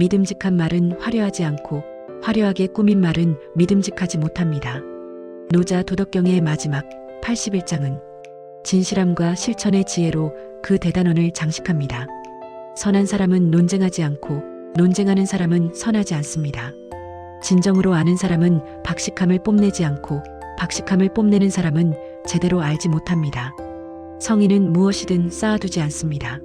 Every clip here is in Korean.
믿음직한 말은 화려하지 않고 화려하게 꾸민 말은 믿음직하지 못합니다. 노자 도덕경의 마지막 81장은 진실함과 실천의 지혜로 그 대단원을 장식합니다. 선한 사람은 논쟁하지 않고 논쟁하는 사람은 선하지 않습니다. 진정으로 아는 사람은 박식함을 뽐내지 않고 박식함을 뽐내는 사람은 제대로 알지 못합니다. 성인은 무엇이든 쌓아두지 않습니다.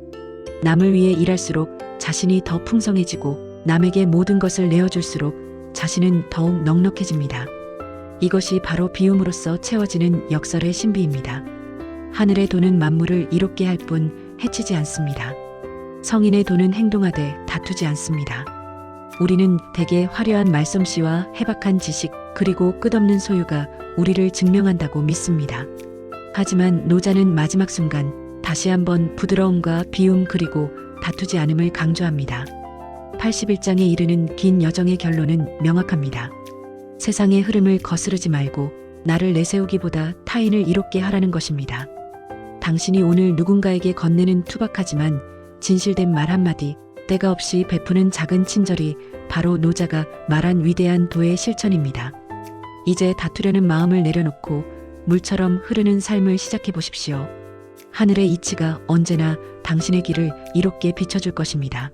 남을 위해 일할수록 자신이 더 풍성해지고 남에게 모든 것을 내어줄수록 자신은 더욱 넉넉해집니다. 이것이 바로 비움으로써 채워지는 역설의 신비입니다. 하늘의 돈은 만물을 이롭게 할 뿐 해치지 않습니다. 성인의 돈은 행동하되 다투지 않습니다. 우리는 대개 화려한 말솜씨와 해박한 지식 그리고 끝없는 소유가 우리를 증명한다고 믿습니다. 하지만 노자는 마지막 순간 다시 한번 부드러움과 비움 그리고 다투지 않음을 강조합니다. 81장에 이르는 긴 여정의 결론은 명확합니다. 세상의 흐름을 거스르지 말고 나를 내세우기보다 타인을 이롭게 하라는 것입니다. 당신이 오늘 누군가에게 건네는 투박하지만 진실된 말 한마디, 때가 없이 베푸는 작은 친절이 바로 노자가 말한 위대한 도의 실천입니다. 이제 다투려는 마음을 내려놓고 물처럼 흐르는 삶을 시작해 보십시오. 하늘의 이치가 언제나 당신의 길을 이롭게 비춰줄 것입니다.